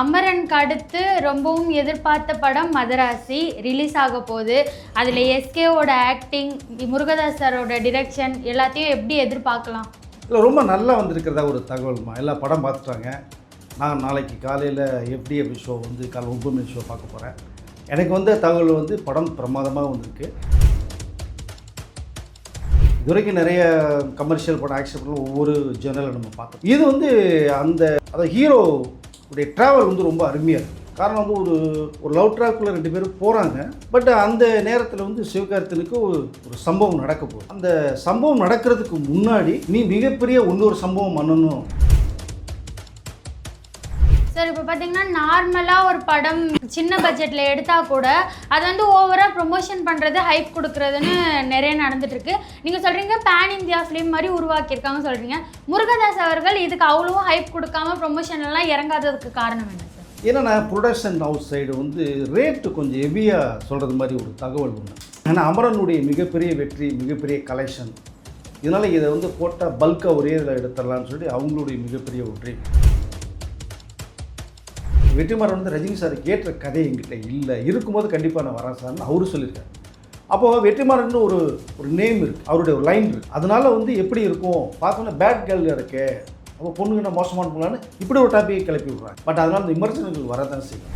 அமரனுக்கு அடுத்து ரொம்பவும் எதிர்பார்த்த படம் மதராசி ரிலீஸ் ஆக போகுது. அதில் எஸ்கேவோட ஆக்டிங் முருகதாஸ் சாரோட டிரெக்ஷன் எல்லாத்தையும் எப்படி எதிர்பார்க்கலாம்? இல்லை ரொம்ப நல்லா வந்திருக்கிறதா ஒரு தகவல்மா? எல்லா படம் பார்த்துட்டாங்க. நான் நாளைக்கு காலையில் எஃப்டிஎஃப் ஷோ வந்து காலை ஒன்பது மணி ஷோ பார்க்க போகிறேன் எனக்கு வந்த தகவல் வந்து படம் பிரமாதமாக வந்திருக்கு. இது வரைக்கும் நிறைய கமர்ஷியல் படம் ஆக்ஷன் படம் ஒவ்வொரு ஜேர்னலும் நம்ம பார்த்தோம். இது வந்து அந்த அதாவது ஹீரோ உடைய ட்ராவல் வந்து ரொம்ப அருமையாக இருக்கும் காரணம் வந்து ஒரு ஒரு லவ் ட்ராக்குள்ளே ரெண்டு பேரும் போகிறாங்க பட் அந்த நேரத்தில் வந்து சிவகார்த்தனுக்கு ஒரு ஒரு சம்பவம் நடக்க போகுது. அந்த சம்பவம் நடக்கிறதுக்கு முன்னாடி நீ மிகப்பெரிய இன்னொரு சம்பவம் பண்ணணும். சார் இப்போ பார்த்தீங்கன்னா நார்மலாக ஒரு படம் சின்ன பட்ஜெட்டில் எடுத்தால் கூட அது வந்து ஓவராக ப்ரொமோஷன் பண்ணுறது ஹைப் கொடுக்குறதுன்னு நிறைய நடந்துட்டுருக்கு. நீங்கள் சொல்கிறீங்க பேன் இந்தியா ஃபிலிம் மாதிரி உருவாக்கியிருக்காங்க சொல்கிறீங்க முருகதாஸ் அவர்கள் இதுக்கு அவ்வளவும் ஹைப் கொடுக்காம ப்ரொமோஷன்லாம் இறங்காததுக்கு காரணம் என்ன சார் ஏன்னா நான் ப்ரொடக்ஷன் ஹவுஸ் சைடு வந்து ரேட்டு கொஞ்சம் ஹெவியாக சொல்கிறது மாதிரி ஒரு தகவல் ஒன்று ஏன்னா அமரனுடைய மிகப்பெரிய வெற்றி மிகப்பெரிய கலெக்ஷன் இதனால் இதை வந்து போட்டால் பல்காக ஒரே இதில் எடுத்துடலாம்னு சொல்லி அவங்களுடைய மிகப்பெரிய ஒரு ட்ரீம் வெற்றிமாறன் வந்து ரஜினி சார் கேட்ட கதை எங்கிட்ட இல்லை. இருக்கும்போது கண்டிப்பாக நான் வரேன் சார்னு அவரு சொல்லியிருக்காரு. அப்போது வெற்றிமாறன் ஒரு ஒரு நேம் இருக்குது அவருடைய ஒரு லைன் இருக்குது அதனால் வந்து எப்படி இருக்கும்? பார்த்தோன்னா பேட் கேர்ள் இருக்கே? அப்போ பொண்ணுங்க என்ன மோசமான போகலான்னு இப்படி ஒரு டாபிக் கிளப்பி விடுறாங்க. பட் அதனால் அந்த விமர்சனங்கள் வரதான் செய்யும்.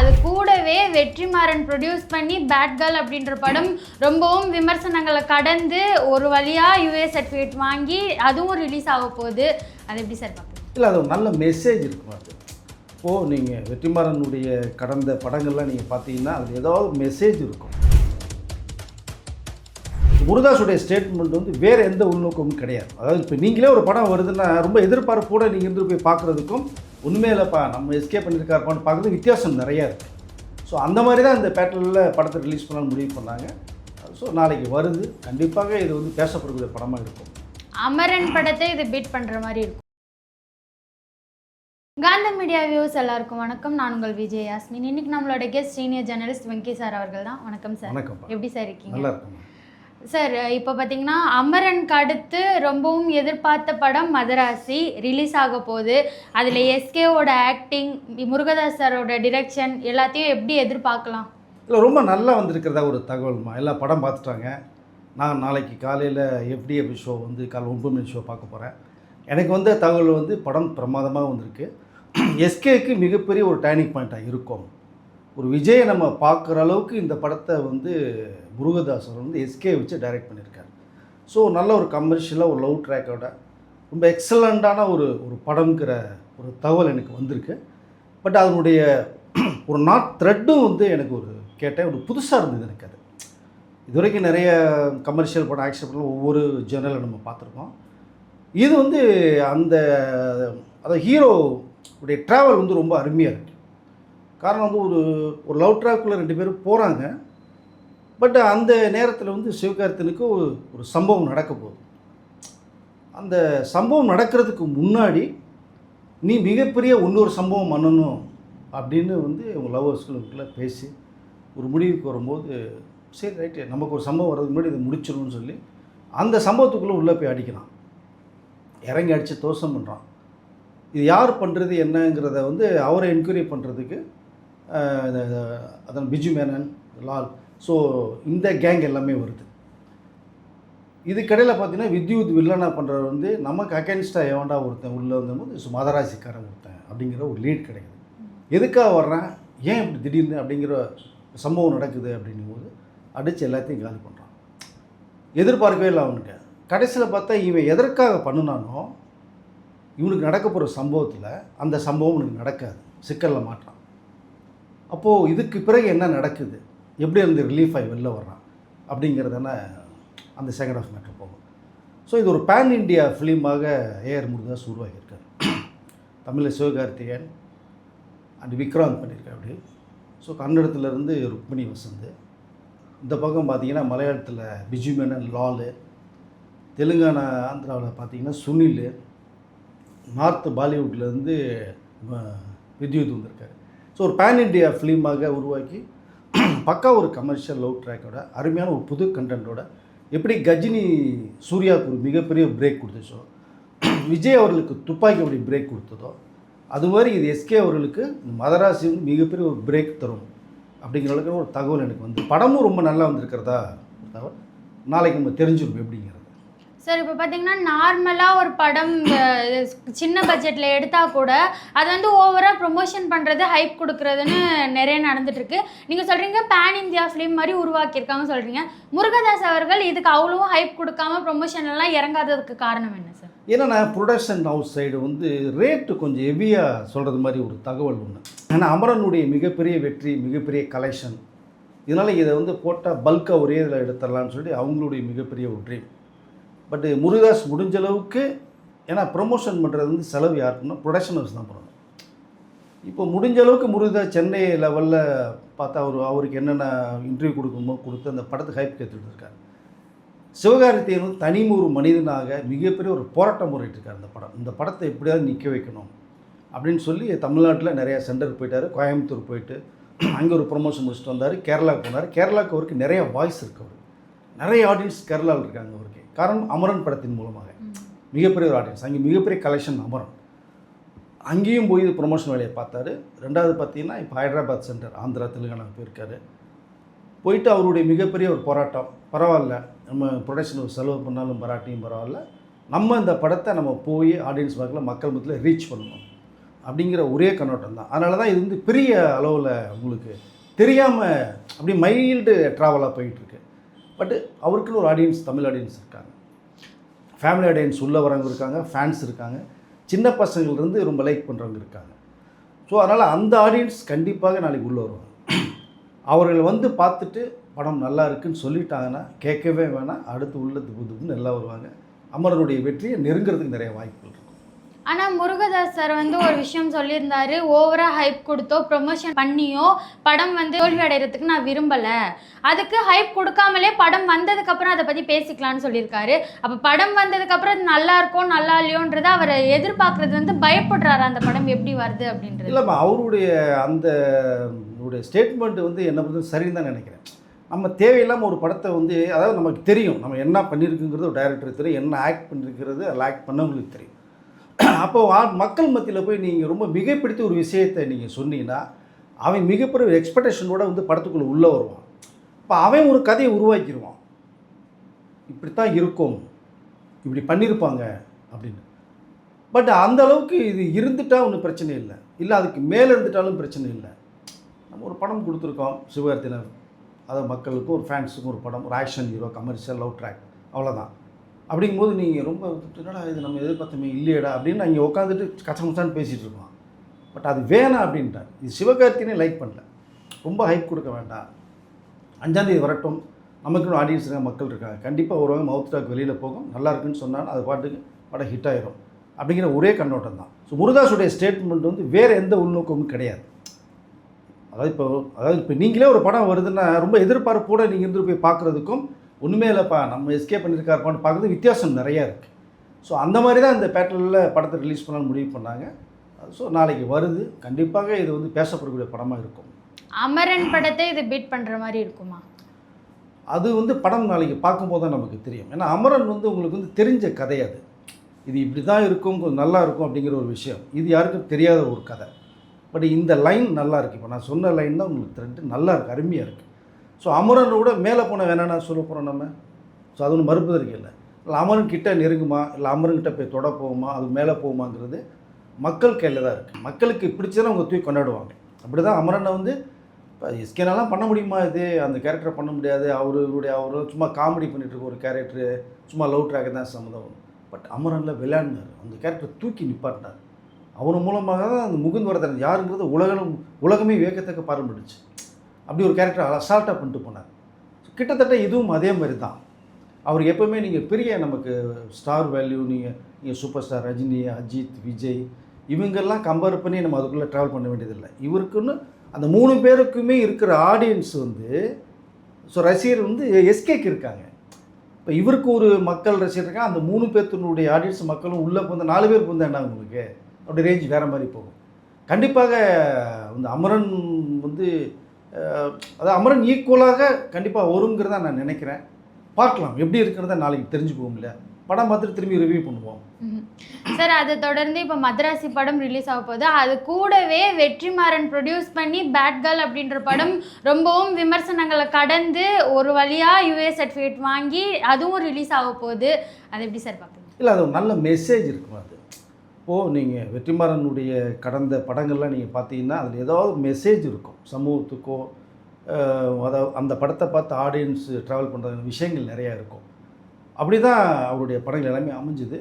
அது கூடவே வெற்றிமாறன் ப்ரொடியூஸ் பண்ணி பேட் கேர்ள் அப்படின்ற படம் ரொம்பவும் விமர்சனங்களை கடந்து ஒரு வழியாக யூஏ சர்டிஃபிகேட் வாங்கி அதுவும் ரிலீஸ் ஆக போகுது அது எப்படி சார் பார்ப்போம் இல்லை அது ஒரு நல்ல மெசேஜ் இருக்கும் அது. இப்போது நீங்கள் வெற்றிமாறனுடைய கடந்த படங்கள்லாம் நீங்கள் பார்த்தீங்கன்னா அது ஏதாவது மெசேஜ் இருக்கும். குருதாஸுடைய ஸ்டேட்மெண்ட் வந்து வேறு எந்த உள்நோக்கமும் கிடையாது. அதாவது இப்போ நீங்களே ஒரு படம் வருதுன்னா ரொம்ப எதிர்பார்ப்போட நீங்கள் இருந்து போய் பார்க்குறதுக்கும் உண்மையிலப்பா நம்ம எஸ்கே பண்ணியிருக்காருப்பான்னு பார்க்குறது வித்தியாசம் நிறையா இருக்குது ஸோ அந்த மாதிரி தான் இந்த பேட்டலில் படத்தை ரிலீஸ் பண்ணாலும் முடிவு பண்ணாங்க. ஸோ நாளைக்கு வருது. கண்டிப்பாக இது வந்து பேசப்படக்கூடிய படமாக இருக்கும். அமரன் படத்தை இது பீட் பண்ணுற மாதிரி இருக்கும். காந்த மீடியா வியூஸ் எல்லாருக்கும் வணக்கம். நான் உங்கள் விஜய் யாஸ்மின். இன்னைக்கு நம்மளோட guest senior journalist Venki sir அவர்கள் தான். வணக்கம் சார் வணக்கம் எப்படி சார் இருக்கீங்க? சார் இப்போ பார்த்தீங்கன்னா அமரனுக்கு அடுத்து ரொம்பவும் எதிர்பார்த்த படம் மதராசி ரிலீஸ் ஆக போகுது. அதில் எஸ்கேவோட ஆக்டிங் முருகதாஸ் சாரோட டிரெக்ஷன் எல்லாத்தையும் எப்படி எதிர்பார்க்கலாம்? இல்லை ரொம்ப நல்லா வந்திருக்கிறதா ஒரு தகவல்மா. எல்லா படம் பார்த்துட்டாங்க. நான் நாளைக்கு காலையில் எஃப்டிஎஃப் ஷோ வந்து காலை ஒன்பது மணி ஷோ பார்க்க போகிறேன் எனக்கு வந்த தகவல் வந்து படம் பிரமாதமாக வந்திருக்கு. எஸ்கேக்கு மிகப்பெரிய ஒரு டேர்னிங் பாயிண்ட்டாக இருக்கும். ஒரு விஜயை நம்ம பார்க்குற அளவுக்கு இந்த படத்தை வந்து முருகதாசர் வந்து எஸ்கே வச்சு டைரக்ட் பண்ணியிருக்காரு. ஸோ நல்ல ஒரு கமர்ஷியலாக ஒரு லவ் ட்ராக்கோட ரொம்ப எக்ஸலண்ட்டான ஒரு ஒரு படம்ங்கிற ஒரு தகவல் எனக்கு வந்திருக்கு. பட் அதனுடைய ஒரு நாட் த்ரெட்டும் வந்து எனக்கு ஒரு கேட்டேன். ஒரு புதுசாக இருந்தது எனக்கு அது. இது வரைக்கும் நிறைய கமர்ஷியல் படம் ஆக்ஷன் படம் ஒவ்வொரு ஜேர்னலில் நம்ம பார்த்துருக்கோம். இது வந்து அந்த அதாவது ஹீரோ உடைய ட்ராவல் வந்து ரொம்ப அருமையாக இருக்குது காரணம் வந்து ஒரு ஒரு லவ் ட்ராக்குள்ளே ரெண்டு பேரும் போகிறாங்க பட் அந்த நேரத்தில் வந்து சிவகார்த்தனுக்கு ஒரு சம்பவம் நடக்க போகுது. அந்த சம்பவம் நடக்கிறதுக்கு முன்னாடி நீ மிகப்பெரிய இன்னொரு சம்பவம் பண்ணணும் அப்படின்னு வந்து உங்கள் லவ்வர்ஸ்களுக்குள்ளே பேசி ஒரு முடிவுக்கு வரும்போது சரி ரைட்டு நமக்கு ஒரு சம்பவம் வர்றதுக்கு முன்னாடி இதை முடிச்சிடணும்னு சொல்லி அந்த சம்பவத்துக்குள்ளே உள்ளே போய் அடிக்கிறான். இறங்கி அடித்து தோஷம் பண்ணுறான் இது யார் பண்ணுறது என்னங்கிறத வந்து அவரை என்கொயரி பண்ணுறதுக்கு அதன் பிஜு மேனன் லால். ஸோ இந்த கேங் எல்லாமே வருது. இதுக்கடையில் பார்த்தீங்கன்னா வித்யுத் வில்லனா பண்ணுறவர் வந்து நமக்கு அகேன்ஸ்டாக எவன்டா ஒருத்தன் உள்ளே வந்தபோது ஸோ மதராசிக்காரன் ஒருத்தன் அப்படிங்கிற ஒரு லீட் கிடைக்குது. எதுக்காக வர்றேன்? ஏன் இப்படி திடீர்னு அப்படிங்கிற சம்பவம் நடக்குது அப்படின்னும் போது அடித்து எல்லாத்தையும் காலி பண்ணுறான் எதிர்பார்க்கவே இல்லை அவனுக்கு. கடைசியில் பார்த்தா இவன் எதற்காக பண்ணினானோ இவனுக்கு நடக்க போகிற சம்பவத்தில் அந்த சம்பவம் இவனுக்கு நடக்காது. சிக்கலில் மாட்டான். அப்போது இதுக்கு பிறகு என்ன நடக்குது? எப்படி அந்த ரிலீஃப் ஆகி வெளில வர்றான்? அப்படிங்கிறதான அந்த செகண்ட் ஆஃப் மேட்ரு போகும். ஸோ இது ஒரு பேன் இண்டியா ஃபிலிமாக ஏஆர் முருகதாஸ் உருவாகியிருக்காரு தமிழில் சிவகார்த்திகேயன் அண்ட் விக்ராந்த் பண்ணியிருக்காரு அப்படி. ஸோ கன்னடத்துலேருந்து ருக்மிணி வசந்து. இந்த பக்கம் பார்த்தீங்கன்னா மலையாளத்தில் பிஜுமேனன் லாலு. தெலுங்கானா ஆந்திராவில் பார்த்தீங்கன்னா சுனில். நார்த் பாலிவுட்லேருந்து வித்யுத் வந்திருக்காரு. ஸோ ஒரு பேன் இண்டியா ஃபிலிமாக உருவாக்கி பக்கா ஒரு கமர்ஷியல் லவ் ட்ராக்கோட அருமையான ஒரு புது கண்டென்ட்டோட எப்படி கஜினி சூர்யாவுக்கு ஒரு மிகப்பெரிய பிரேக் கொடுத்துச்சோ விஜய் அவர்களுக்கு துப்பாக்கி அப்படி பிரேக் கொடுத்ததோ அது மாதிரி இது எஸ்கே அவர்களுக்கு இந்த மதராசி வந்து மிகப்பெரிய ஒரு பிரேக் தரும் அப்படிங்கிற அளவுக்கு ஒரு தகவல் எனக்கு வந்து படமும் ரொம்ப நல்லா வந்திருக்கிறதா தகவல்? நாளைக்கு நம்ம தெரிஞ்சிருப்போம் எப்படிங்கிறது. சார் இப்போ பார்த்தீங்கன்னா நார்மலாக ஒரு படம் சின்ன பட்ஜெட்டில் எடுத்தால் கூட அது வந்து ஓவராக ப்ரொமோஷன் பண்ணுறது ஹைப் கொடுக்குறதுன்னு நிறைய நடந்துட்டுருக்கு. நீங்கள் சொல்கிறீங்க பேன் இந்தியா ஃபிலிம் மாதிரி உருவாக்கியிருக்காங்க சொல்கிறீங்க முருகதாஸ் அவர்கள் இதுக்கு அவ்வளோவும் ஹைப் கொடுக்காம ப்ரொமோஷன்லாம் இறங்காததுக்கு காரணம் என்ன சார்? ஏன்னா நான் ப்ரொடக்ஷன் ஹவுஸ் சைடு வந்து ரேட்டு கொஞ்சம் ஹெவியாக சொல்கிறது மாதிரி ஒரு தகவல் ஒன்று ஏன்னா அமரனுடைய மிகப்பெரிய வெற்றி மிகப்பெரிய கலெக்ஷன் இதனால் இதை வந்து போட்டால் பல்காக ஒரே இதில் எடுத்துடலாம்னு சொல்லி அவங்களுடைய மிகப்பெரிய ஒரு ட்ரீம் பட்டு முருகதாஸ் முடிஞ்ச அளவுக்கு ஏன்னா ப்ரொமோஷன் பண்ணுறது வந்து செலவு யாருக்குன்னா ப்ரொடக்ஷன் ஹவுஸ் தான் பண்ணணும் இப்போ முடிஞ்ச அளவுக்கு முருகதாஸ் சென்னை லெவலில் பார்த்தா அவர் அவருக்கு என்னென்ன இன்டர்வியூ கொடுக்கணுமோ கொடுத்து அந்த படத்துக்கு ஹைப் கேட்டுட்டு இருக்கார். சிவகார்த்தியன் வந்து தனி ஒரு மனிதனாக மிகப்பெரிய ஒரு போராட்டம் முறையிட்டிருக்கார் இருக்கார் படம். இந்த படத்தை எப்படியாவது நிற்க வைக்கணும் அப்படின்னு சொல்லி தமிழ்நாட்டில் நிறையா சென்டர் போயிட்டார். கோயம்புத்தூர் போயிட்டு அங்கே ஒரு ப்ரொமோஷன் முடிச்சுட்டு வந்தார். கேரளாவுக்கு போனார். கேரளாவுக்கு அவருக்கு நிறைய வாய்ஸ் இருக்கு அவர். நிறைய ஆடியன்ஸ் கேரளாவில் இருக்காங்க அவருக்கு. காரணம் அமரன் படத்தின் மூலமாக. மிகப்பெரிய ஒரு ஆடியன்ஸ் அங்கே மிகப்பெரிய கலெக்ஷன் அமரன். அங்கேயும் போய் ப்ரொமோஷன் வேலையை பார்த்தாரு. ரெண்டாவது பார்த்தீங்கன்னா இப்போ ஹைதராபாத் சென்டர் ஆந்திரா தெலுங்கானா போயிருக்காரு போயிட்டு அவருடைய மிகப்பெரிய ஒரு போராட்டம். பரவாயில்ல. நம்ம ப்ரொடக்ஷன் செலவு பண்ணாலும் பராட்டியும் பரவாயில்ல. நம்ம இந்த படத்தை நம்ம போய் ஆடியன்ஸ் பார்க்கல மக்கள் மத்தியில் ரீச் பண்ணணும். அப்படிங்கிற ஒரே கண்ணோட்டம் தான். அதனால தான் இது வந்து பெரிய அளவில் உங்களுக்கு தெரியாமல் அப்படி மைல்டு ட்ராவலாக போயிட்டுருக்கு பட்டு அவருக்குன்னு ஒரு ஆடியன்ஸ் தமிழ் ஆடியன்ஸ் இருக்காங்க. ஃபேமிலி ஆடியன்ஸ் உள்ள வரவங்க இருக்காங்க ஃபேன்ஸ் இருக்காங்க. சின்ன பசங்கள்லேருந்து ரொம்ப லைக் பண்ணுறவங்க இருக்காங்க. ஸோ அதனால் அந்த ஆடியன்ஸ் கண்டிப்பாக நாளைக்கு உள்ளே வருவாங்க. அவர்கள் வந்து பார்த்துட்டு படம் நல்லா இருக்குன்னு சொல்லிட்டாங்கன்னா கேட்கவே வேணாம் அடுத்து உள்ளது துப்பு துப்புன்னு எல்லாம் வருவாங்க. அமரனுடைய வெற்றியை நெருங்கிறதுக்கு நிறைய வாய்ப்புகள் ஆனால் முருகதாஸ் சார் வந்து ஒரு விஷயம் சொல்லியிருந்தாரு. ஓவரா ஹைப் கொடுத்தோ ப்ரொமோஷன் பண்ணியோ படம் வந்து தோல்வி அடைகிறதுக்கு நான் விரும்பலை. அதுக்கு ஹைப் கொடுக்காமலே படம் வந்ததுக்கப்புறம் அதை பற்றி பேசிக்கலான்னு சொல்லியிருக்காரு. அப்போ படம் வந்ததுக்கப்புறம் அது நல்லா இருக்கோ நல்லா இல்லையோன்றதை அவர் எதிர்பார்க்கறது வந்து பயப்படுறாரு. அந்த படம் எப்படி வருது அப்படின்றது. இல்லைம்மா அவருடைய அந்த ஸ்டேட்மெண்ட் வந்து என்ன பொறுத்த சரின்னு தான் நினைக்கிறேன். நம்ம தேவையில்லாமல் ஒரு படத்தை வந்து அதாவது நமக்கு தெரியும். நம்ம என்ன பண்ணியிருக்குங்கிறது ஒரு டைரக்டருக்கு தெரியும். என்ன ஆக்ட் பண்ணியிருக்கிறது அதில் ஆக்ட் பண்ணவங்களுக்கு தெரியும். அப்போ மக்கள் மத்தியில் போய் நீங்கள் ரொம்ப மிகைப்படுத்தி ஒரு விஷயத்தை நீங்கள் சொன்னீங்கன்னா அவன் மிகப்பெரிய ஒரு எக்ஸ்பெக்டேஷனோட வந்து படத்துக்குள்ளே உள்ளே வருவான். இப்போ அவன் ஒரு கதையை உருவாக்கிடுவான் இப்படித்தான் இருக்கும். இப்படி பண்ணியிருப்பாங்க அப்படின்னு. பட் அந்த அளவுக்கு இது இருந்துட்டா ஒன்றும் பிரச்சனை இல்லை. இல்லை அதுக்கு மேலே இருந்துட்டாலும் பிரச்சனை இல்லை. நம்ம ஒரு படம் கொடுத்துருக்கோம். சிவகார்த்தினர் அதாவது மக்களுக்கும் ஒரு ஃபேன்ஸுக்கும் ஒரு படம். ஒரு action hero commercial love track அவ்வளோதான் அப்படிங்கும்போது நீங்கள் ரொம்ப என்னடா இது? நம்ம எதிர்பார்த்தமே இல்லையடா அப்படின்னு அங்கே உட்காந்துட்டு கச்சமச்சான்னு பேசிகிட்டு இருக்கோம் பட் அது வேணாம் அப்படின்ட்டார். இது சிவகார்த்தினே லைக் பண்ணல. ரொம்ப ஹைப் கொடுக்க வேண்டாம். அஞ்சாந்தேதி வரட்டும். நமக்குன்னு ஆடியன்ஸ் இருக்காங்க மக்கள் இருக்காங்க. கண்டிப்பாக ஒருவங்க மவுத் டாக் வெளியில் போகும். நல்லா இருக்குன்னு சொன்னால் அது பாட்டுக்கு படம் ஹிட் ஆயிரும். அப்படிங்கிற ஒரே கண்ணோட்டம் தான். ஸோ முருதாஸுடைய ஸ்டேட்மெண்ட் வந்து வேறு எந்த உள்நோக்கமும் கிடையாது. அதாவது இப்போ அதாவது இப்போ நீங்களே ஒரு படம் வருதுன்னா ரொம்ப எதிர்பார்ப்போடு நீங்கள் இருந்து போய் பார்க்குறதுக்கும் ஒன்றுமே இல்லைப்பா. நம்ம எஸ்கே பண்ணியிருக்காருப்பான்னு பார்க்குறது வித்தியாசம் நிறையா இருக்குது ஸோ அந்த மாதிரி தான் இந்த பேட்டர்னில் படத்தை ரிலீஸ் பண்ணலாம்னு முடிவு பண்ணாங்க. ஸோ நாளைக்கு வருது. கண்டிப்பாக இது வந்து பேசப்படக்கூடிய படமாக இருக்கும். அமரன் படத்தை இது பீட் பண்ணுற மாதிரி இருக்குமா? அது வந்து படம் நாளைக்கு பார்க்கும்போது தான் நமக்கு தெரியும். ஏன்னா அமரன் வந்து உங்களுக்கு வந்து தெரிஞ்ச கதை அது. இது இப்படி தான் இருக்கும் கொஞ்சம் நல்லா இருக்கும் அப்படிங்கிற ஒரு விஷயம். இது யாருக்கும் தெரியாத ஒரு கதை. பட் இந்த லைன் நல்லா இருக்குது இப்போ நான் சொன்ன லைன் தான் உங்களுக்கு த்ரெட்டு நல்லா இருக்குது அருமையாக இருக்குது ஸோ அமரனோட மேலே போன வேணாம்னா சொல்ல போகிறோம் நம்ம. ஸோ அது ஒன்றும் மறுப்பதற்கு இல்லை. இல்லை அமரன் கிட்ட நெருங்குமா? இல்லை அமரன்கிட்ட போய் தொட போகுமா? அது மேலே போகுமாங்கிறது மக்கள் கையில் தான் இருக்குது மக்களுக்கு பிடிச்சதை அவங்க தூக்கி கொண்டாடுவாங்க. அப்படி தான் அமரனை வந்து இப்போ எஸ்கேனாலாம் பண்ண முடியுமா இது? அந்த கேரக்டரை பண்ண முடியாது. அவருடைய அவர் சும்மா காமெடி பண்ணிகிட்டு இருக்க ஒரு கேரக்டரு சும்மா லவ் ட்ராக் தான் சம்மந்தம் பட் அமரனில் விளையாடினார். அந்த கேரக்டரை தூக்கி நிப்பாட்டினார். அவர் மூலமாக தான் அந்த முகுந்த் வரதன் யாருங்கிறது உலகம் உலகமே வியக்கத்தக்க பாரம்பிடுச்சு அப்படி ஒரு கேரக்டர் அசால்ட்டாக பண்ணிட்டு போனார். கிட்டத்தட்ட இதுவும் அதே மாதிரி தான் அவர் எப்போவுமே நீங்கள் பெரிய நமக்கு ஸ்டார் வேல்யூ நீங்கள் நீங்கள் சூப்பர் ஸ்டார் ரஜினி அஜித் விஜய் இவங்கெல்லாம் கம்பேர் பண்ணி நம்ம அதுக்குள்ளே ட்ராவல் பண்ண வேண்டியதில்லை. இவருக்குன்னு அந்த மூணு பேருக்குமே இருக்கிற ஆடியன்ஸ் வந்து ஸோ ரசிகர் வந்து எஸ்கேக்கு இருக்காங்க. இப்போ இவருக்கு ஒரு மக்கள் ரசிகர் இருக்காங்க அந்த மூணு பேர்த்தினுடைய ஆடியன்ஸ் மக்களும் உள்ளே வந்து நாலு பேருக்கு வந்து என்ன உங்களுக்கு? அப்படி ரேஞ்ச் வேறு மாதிரி போகும். கண்டிப்பாக வந்து அமரன் வந்து அதாவது அமரன் ஈக்குவலாக கண்டிப்பாக வருங்கிறத நான் நினைக்கிறேன். பார்க்கலாம். எப்படி இருக்கிறத நாளைக்கு தெரிஞ்சு போகும்ல படம் பார்த்துட்டு திரும்பி ரிவ்யூ பண்ணுவோம். சார் அதை தொடர்ந்து இப்போ மദ്രാசி படம் ரிலீஸ் ஆக போகுது. அது கூடவே வெற்றிமாறன் ப்ரொடியூஸ் பண்ணி பேட் கேர்ள் அப்படின்ற படம் ரொம்பவும் விமர்சனங்களை கடந்து ஒரு வழியாக யூஏ சர்டிஃபிகேட் வாங்கி அதுவும் ரிலீஸ் ஆக போகுது. அது எப்படி சார் பார்ப்பீங்க? இல்லை அது ஒரு நல்ல மெசேஜ் இருக்கும் அது? இப்போது நீங்கள் வெற்றிமாறனுடைய கடந்த படங்கள்லாம் நீங்கள் பார்த்தீங்கன்னா அதில் ஏதாவது மெசேஜ் இருக்கும். சமூகத்துக்கோ அதாவது அந்த படத்தை பார்த்து ஆடியன்ஸ் ட்ராவல் பண்ணுற விஷயங்கள் நிறையா இருக்கும். அப்படி தான் அவருடைய படங்கள் எல்லாமே அமைஞ்சுது.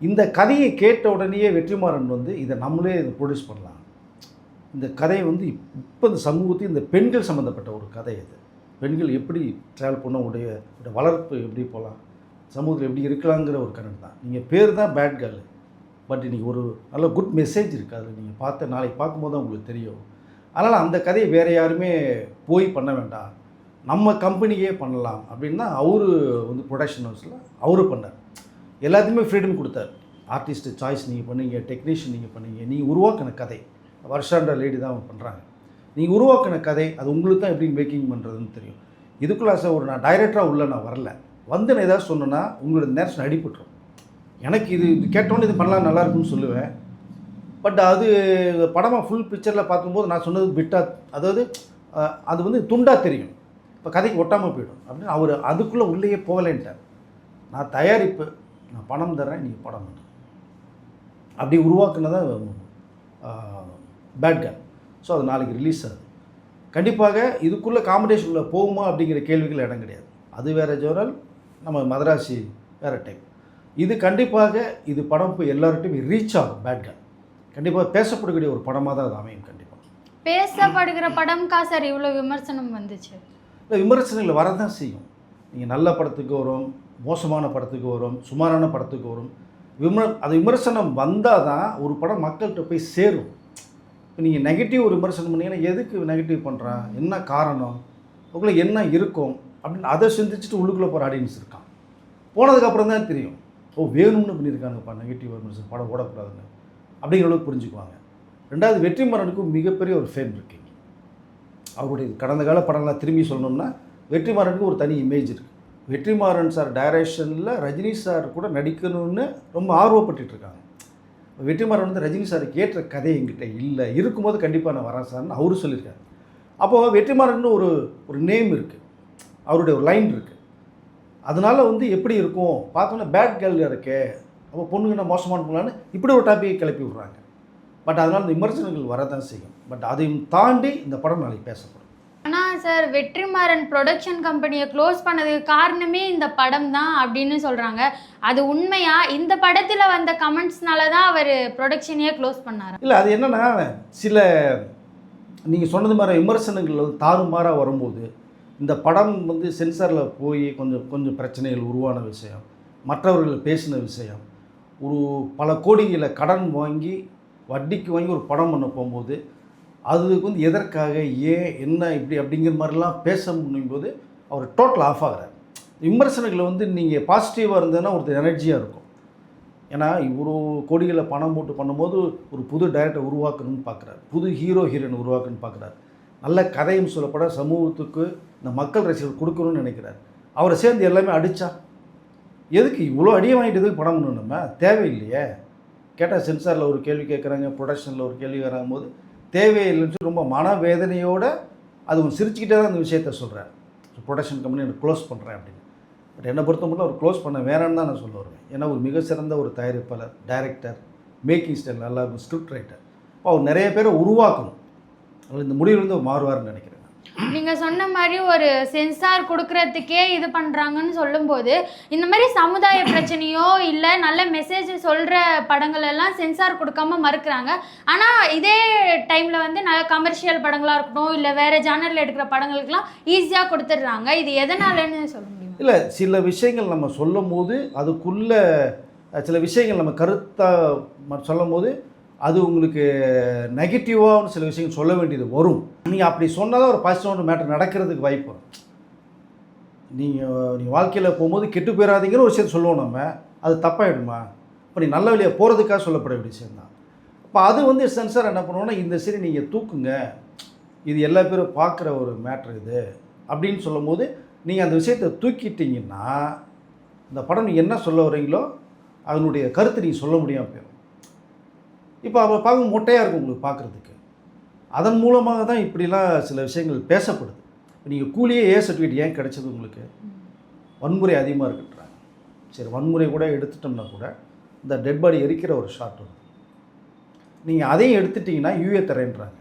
இந்த கதையை கேட்ட உடனேயே வெற்றிமாறன் வந்து இதை நம்மளே இதை ப்ரொடியூஸ் பண்ணலாம். இந்த கதையை வந்து இப்போ இந்த சமூகத்தில் இந்த பெண்கள் சம்மந்தப்பட்ட ஒரு கதை இது பெண்கள் எப்படி ட்ராவல் பண்ண உடைய உடைய வளர்ப்பு எப்படி போகலாம் சமூகத்தில் எப்படி இருக்கலாங்கிற ஒரு கணக்கு தான் நீங்கள் பேர் தான் பேட் கேர்ள் பட் இன்றைக்கி ஒரு நல்ல குட் மெசேஜ் இருக்குது அதில் நீங்கள் பார்த்த நாளைக்கு பார்க்கும்போது தான் உங்களுக்கு தெரியும். அதனால் அந்த கதையை வேறு யாருமே போய் பண்ண வேண்டாம். நம்ம கம்பெனியே பண்ணலாம் அப்படின்னு தான் அவரு வந்து ப்ரொடக்ஷன் ஹவுஸில் அவரு பண்ணார். எல்லாத்தையுமே ஃப்ரீடம் கொடுத்தார். ஆர்டிஸ்ட்டு சாய்ஸ் நீங்கள் பண்ணீங்க டெக்னீஷியன் நீங்கள் பண்ணீங்க நீங்கள் உருவாக்கின கதை. வருஷான்ற லேடி தான் பண்ணுறாங்க நீங்கள் உருவாக்கின கதை அது உங்களுக்கு தான் எப்படி மேக்கிங் பண்ணுறதுன்னு தெரியும். இதுக்குள்ளே சார் ஒரு நான் டைரக்டராக உள்ள நான் வரல. வந்து நான் ஏதாவது சொன்னேன்னா உங்களோட நேரம் அடிபட்டுரும். எனக்கு இது இது கேட்டோன்னே இது பண்ணலாம் நல்லா இருக்கும்னு சொல்லுவேன். பட் அது படமாக ஃபுல் பிக்சரில் பார்க்கும்போது நான் சொன்னது பிட்டா அதாவது அது வந்து துண்டாக தெரியும். இப்போ கதைக்கு ஒட்டாமல் போயிடும். அப்படின்னு அவர் அதுக்குள்ளே உள்ளேயே போகலைன்ட்டார். நான் தயாரிப்பு நான் பணம் தரேன் நீங்கள் படம் பண்ணு. அப்படி உருவாக்குனதான் பேட் கேர் ஸோ அது நாளைக்கு ரிலீஸ் ஆகுது. கண்டிப்பாக இதுக்குள்ளே காம்படிஷனில் போகுமா அப்படிங்கிற கேள்விகள் இடம் கிடையாது. அது வேறு ஜோரல் நம்ம மதராசி வேறு டைப் இது கண்டிப்பாக இது படம் போய் எல்லார்ட்டையும் ரீச் ஆகும் பேட் கண்டிப்பாக பேசப்படக்கூடிய ஒரு படமாக தான் அது அமையும் கண்டிப்பாக பேசப்படுகிற படம்க்கா சார் இவ்வளோ விமர்சனம் வந்துச்சு? இல்லை விமர்சனங்கள் வரதான் செய்யும். நீங்கள் நல்ல படத்துக்கு வரும் மோசமான படத்துக்கு வரும் சுமாரான படத்துக்கு வரும். விமர் அது விமர்சனம் வந்தால் தான் ஒரு படம் மக்கள்கிட்ட போய் சேரும். இப்போ நீங்கள் நெகட்டிவ் ஒரு விமர்சனம் பண்ணீங்கன்னா எதுக்கு நெகட்டிவ் பண்ணுறான் என்ன காரணம்? உங்களை என்ன இருக்கும்? அப்படின்னு அதை சிந்திச்சுட்டு உள்ளுக்குள்ளே போகிற ஆடியன்ஸ் இருக்கான். போனதுக்கப்புறம் தான் தெரியும். ஓ வேணும்னு பண்ணியிருக்காங்கப்பா நெகட்டிவ் விமர்சனம் படம் ஓடக்கூடாதுன்னு. அப்படிங்கிற அளவுக்கு புரிஞ்சுக்குவாங்க. ரெண்டாவது வெற்றிமாறனுக்கும் மிகப்பெரிய ஒரு ஃபேம் இருக்குது அவருடைய கடந்த கால படங்களை திரும்பி சொல்லணும்னா வெற்றிமாறனுக்கு ஒரு தனி இமேஜ் இருக்குது வெற்றிமாறன் சார் டைரக்ஷனில் ரஜினி சார் கூட நடிக்கணும்னு ரொம்ப ஆர்வப்பட்டுட்டு இருக்காங்க வெற்றிமாறன் வந்து ரஜினி சாருக்கு ஏற்ற கதை என்கிட்ட இல்லை. இருக்கும்போது கண்டிப்பாக நான் வரேன் சார்னு அவரு சொல்லியிருக்காரு. அப்போது வெற்றிமாறன் ஒரு ஒரு நேம் இருக்குது அவருடைய ஒரு லைன் இருக்குது அதனால வந்து எப்படி இருக்கும்? பார்த்தோன்னா பேட் கேர்ள் இருக்கே. அப்போ பொண்ணுங்க மோசமான பொண்ணான்னு இப்படி ஒரு டாப்பிக்கை கிளப்பி விட்றாங்க. பட் அதனால் இந்த விமர்சனங்கள் வரதான் செய்யும். பட் அதையும் தாண்டி இந்த படம் நாளைக்கு பேசப்படும். ஆனால் சார் வெற்றிமாறன் ப்ரொடக்ஷன் கம்பெனியை க்ளோஸ் பண்ணதுக்கு காரணமே இந்த படம் தான் அப்படின்னு சொல்கிறாங்க அது உண்மையா? இந்த படத்தில் வந்த கமெண்ட்ஸ்னால தான் அவர் ப்ரொடக்ஷனையே க்ளோஸ் பண்ணாரு? இல்லை அது என்னென்னா சில நீங்கள் சொன்னது மாதிரி விமர்சனங்கள் வந்து தாறுமாறாக வரும்போது இந்த படம் வந்து சென்சாரில் போய் கொஞ்சம் கொஞ்சம் பிரச்சனைகள் உருவான விஷயம் மற்றவர்கள் பேசின விஷயம். ஒரு பல கோடிகளை கடன் வாங்கி வட்டிக்கு வாங்கி ஒரு படம் பண்ண போகும்போது அதுக்கு வந்து எதற்காக ஏன் என்ன இப்படி அப்படிங்கிற மாதிரிலாம் பேச முடியும்போது அவர் டோட்டல் ஆஃப் ஆகிறார். விமர்சனங்களை வந்து நீங்கள் பாசிட்டிவாக இருந்ததுன்னா ஒருத்தர் எனர்ஜியாக இருக்கும். ஏன்னா இவ்வளோ கோடிகளை பணம் போட்டு பண்ணும்போது ஒரு புது டைரக்டர் உருவாக்கணும்னு பார்க்குறாரு புது ஹீரோ ஹீரோயின் உருவாக்கணும்னு பார்க்குறாரு நல்ல கதையும் சொல்லப்பட சமூகத்துக்கு இந்த மக்கள் ரசிகர்கள் கொடுக்கணும்னு நினைக்கிறார். அவரை சேர்ந்து எல்லாமே அடித்தா எதுக்கு இவ்வளோ அடியை வாங்கிட்டு எதுக்கு பணம் பண்ணணும் நம்ம? தேவையில்லையே. கேட்டால் சென்சாரில் ஒரு கேள்வி கேட்குறாங்க ப்ரொடக்ஷனில் ஒரு கேள்வி வராங்க போது தேவையில்லைன்னு சொல்லி ரொம்ப மனவேதனையோடு அது சிரிச்சுக்கிட்டே தான் அந்த விஷயத்த சொல்கிறார் ப்ரொடக்ஷன் கம்பெனி எனக்கு க்ளோஸ் பண்ணுறேன் அப்படின்னு. பட் என்னை பொறுத்த மட்டும் அவர் க்ளோஸ் பண்ண வேணான்னு தான் நான் சொல்ல வருவேன். ஏன்னா ஒரு மிக சிறந்த ஒரு தயாரிப்பாளர் டைரக்டர் மேக்கிங் ஸ்டைல் நல்லா இருக்கும் ஸ்கிரிப்ட் ரைட்டர் அவர் நிறைய பேரை உருவாக்கணும். இந்த முடிவிலிருந்து மாறுவார்னு நினைக்கிறேன். நீங்கள் சொன்ன மாதிரி ஒரு சென்சார் கொடுக்கறதுக்கே இது பண்ணுறாங்கன்னு சொல்லும்போது இந்த மாதிரி சமுதாய பிரச்சனையோ இல்லை நல்ல மெசேஜ் சொல்கிற படங்கள் எல்லாம் சென்சார் கொடுக்காம மறுக்கிறாங்க. ஆனால் இதே டைமில் வந்து நல்ல கமர்ஷியல் படங்களாக இருக்கட்டும் இல்லை வேறு ஜானரில் எடுக்கிற படங்களுக்கெல்லாம் ஈஸியாக கொடுத்துட்றாங்க. இது எதனாலன்னு சொல்ல முடியும்? இல்லை சில விஷயங்கள் நம்ம சொல்லும் போது அதுக்குள்ளே சில விஷயங்கள் நம்ம கருத்தாக சொல்லும் போது அது உங்களுக்கு நெகட்டிவாக சில விஷயங்கள் சொல்ல வேண்டியது வரும். நீங்கள் அப்படி சொன்னால் தான் ஒரு பாசிட்டிவான மேட்டர் நடக்கிறதுக்கு வாய்ப்பு வரும். நீங்கள் நீங்கள் வாழ்க்கையில் போகும்போது கெட்டு போயிடாதீங்கன்னு ஒரு விஷயம் சொல்லுவோம் நம்ம. அது தப்பாயிடுமா? இப்போ நீ நல்ல வழியாக போகிறதுக்காக சொல்லப்பட வேண்டிய விஷயம் தான். அப்போ அது வந்து சென்சார் என்ன பண்ணுவோன்னா இந்த சரி நீங்கள் தூக்குங்க. இது எல்லா பேரும் பார்க்குற ஒரு மேட்ரு இது. அப்படின்னு சொல்லும்போது நீங்கள் அந்த விஷயத்தை தூக்கிட்டீங்கன்னா இந்த படம் நீங்கள் என்ன சொல்ல வரீங்களோ அதனுடைய கருத்தை நீங்கள் சொல்ல முடியாமல் போயிடும் இப்போ அவள் பார்க்க மொட்டையாக இருக்கும் உங்களுக்கு பார்க்குறதுக்கு அதன் மூலமாக தான் இப்படிலாம் சில விஷயங்கள் பேசப்படுது. நீங்கள் கூலியே ஏ சர்டிஃபிகேட் ஏன் கிடைச்சது உங்களுக்கு? வன்முறை அதிகமாக இருக்குன்றாங்க. சரி வன்முறை கூட எடுத்துட்டோம்னா கூட இந்த டெட் பாடி எரிக்கிற ஒரு ஷாட் வருது. நீங்கள் அதையும் எடுத்துட்டிங்கன்னா யூஏ தரேன்றாங்க.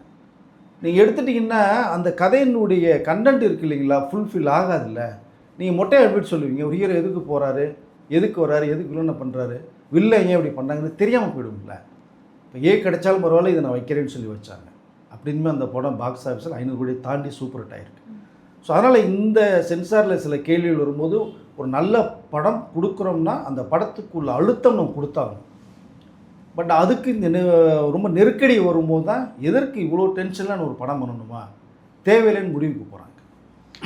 நீங்கள் எடுத்துட்டிங்கன்னா அந்த கதையினுடைய கண்டென்ட் இருக்கு இல்லைங்களா? ஃபுல்ஃபில் ஆகாதில்ல. நீங்கள் மொட்டையை எப்படி சொல்லுவீங்க ஒரு ஹீரோ எதுக்கு போகிறாரு எதுக்கு வராரு எதுக்கு வில்லனை பண்ணுறாரு வில்ல ஏன் இப்படி பண்ணாங்கன்னு தெரியாமல் போயிடுங்களேன் இப்போ ஏ கிடைச்சாலும் பரவாயில்ல இதை நான் வைக்கிறேன்னு சொல்லி வச்சாங்க. அப்படின்னு அந்த படம் பாக்ஸ் ஆஃபீஸில் ஐநூறு கோடி தாண்டி சூப்பர் ஹிட் ஆகிருக்கு ஸோ அதனால் இந்த சென்சாரில் சில கேள்விகள் வரும்போது ஒரு நல்ல படம் கொடுக்குறோம்னா அந்த படத்துக்குள்ள அழுத்தம் நம்ம கொடுத்தாகணும். பட் அதுக்கு இந்த ரொம்ப நெருக்கடி வரும்போது தான் எதற்கு இவ்வளோ டென்ஷன்லான ஒரு படம் பண்ணணுமா? தேவையில்லைன்னு முடிவுக்கு போகிறாங்க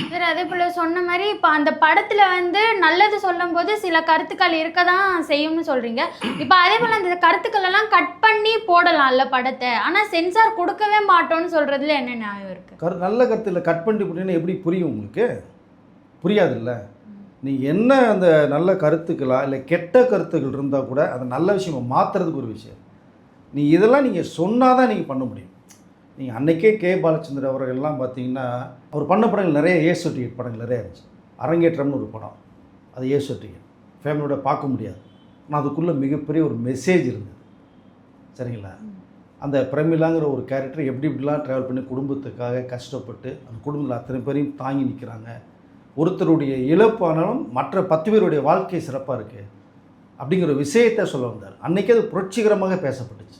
சார் அதே போல் சொன்ன மாதிரி இப்போ அந்த படத்தில் வந்து நல்லது சொல்லும்போது சில கருத்துக்கள் இருக்க தான் செய்யும்னு சொல்கிறீங்க இப்போ அதே போல் அந்த கருத்துக்கள் எல்லாம் கட் பண்ணி போடலாம்ல படத்தை. ஆனால் சென்சார் கொடுக்கவே மாட்டோம்னு சொல்கிறதுல என்ன நியாயம் இருக்குது கரு நல்ல கருத்தில் கட் பண்ணி போட்டீங்கன்னா எப்படி புரியும் உங்களுக்கு? புரியாதுல்ல. நீ என்ன அந்த நல்ல கருத்துக்களா இல்லை கெட்ட கருத்துக்கள் இருந்தால் கூட அந்த நல்ல விஷயமா மாற்றுறதுக்கு ஒரு விஷயம். நீ இதெல்லாம் நீங்கள் சொன்னால் தான் நீங்கள் பண்ண முடியும். நீங்கள் அன்னைக்கே கே பாலச்சந்திர அவர்கள்லாம் பார்த்தீங்கன்னா அவர் பண்ண படங்கள் நிறைய ஏ சர்டிஃபிகேட் படங்கள் நிறைய இருந்துச்சு. அரங்கேற்றம்னு ஒரு படம். அது ஏ சர்டிஃபிகேட் ஃபேமிலியோட பார்க்க முடியாது. ஆனால் அதுக்குள்ளே மிகப்பெரிய ஒரு மெசேஜ் இருந்தது. சரிங்களா? அந்த பிரமிளாங்கிற ஒரு கேரக்டர் எப்படி இப்படிலாம் ட்ராவல் பண்ணி குடும்பத்துக்காக கஷ்டப்பட்டு அந்த குடும்பத்தில் அத்தனை பேரையும் தாங்கி நிற்கிறாங்க ஒருத்தருடைய இழப்பானாலும் மற்ற பத்து பேருடைய வாழ்க்கை சிறப்பாக இருக்குது அப்படிங்கிற விஷயத்தை சொல்ல வந்தார். அன்றைக்கே அது புரட்சிகரமாக பேசப்பட்டுச்சு.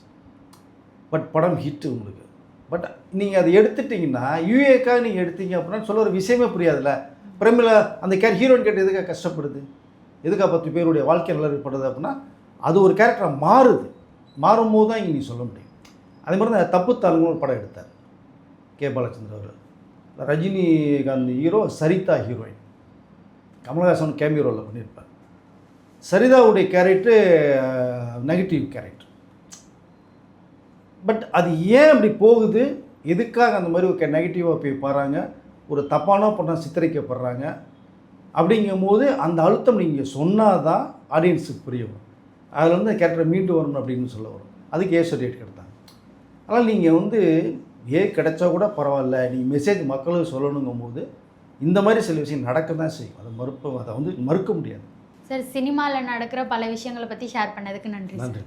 பட் படம் ஹிட்டு உங்களுக்கு. பட் நீங்கள் அதை எடுத்துட்டிங்கன்னா யூஏக்காக நீங்கள் எடுத்தீங்க அப்படின்னா சொல்ல ஒரு விஷயமே புரியாதுல்ல. பிரமில அந்த கேர் ஹீரோயின் கேட்டு எதுக்காக கஷ்டப்படுது? எதுக்காக பத்து பேருடைய வாழ்க்கை நல்லா படுது அப்படின்னா அது ஒரு கேரக்டராக மாறுது. மாறும்போது தான் இங்கே நீ சொல்ல முடியும். அதே மாதிரி தான் தப்பு தாளுங்க ஒரு படம் எடுத்தார். கே. பாலச்சந்திர அவர் Rajinikanth hero Saritha heroine Kamalahaasan cameo ரோலில் பண்ணியிருப்பார். சரிதாவுடைய கேரக்டர் நெகட்டிவ் கேரக்டர் பட் அது ஏன் அப்படி போகுது? எதுக்காக அந்த மாதிரி ஒரு நெகட்டிவாக போய் பாருங்க ஒரு தப்பான படம் சித்தரிக்கப்படுறாங்க? அப்படிங்கும்போது அந்த அழுத்தம் நீங்கள் சொன்னால் தான் ஆடியன்ஸுக்கு புரிய வரும். அதில் வந்து கேரக்டர் மீண்டு வரணும் அப்படின்னு சொல்ல வரும். அதுக்கு ஏ சர்டிஃபிகேட் கிடைத்தாங்க அதனால் நீங்கள் வந்து ஏ கிடைச்சா கூட பரவாயில்ல நீங்கள் மெசேஜ் மக்களுக்கு சொல்லணுங்கும் போது இந்த மாதிரி சில விஷயம் நடக்க தான் செய்யும். அதை மறுப்ப அதை வந்து மறுக்க முடியாது. சார் சினிமாவில் நடக்கிற பல விஷயங்களை பற்றி ஷேர் பண்ணதுக்கு நன்றி நன்றி.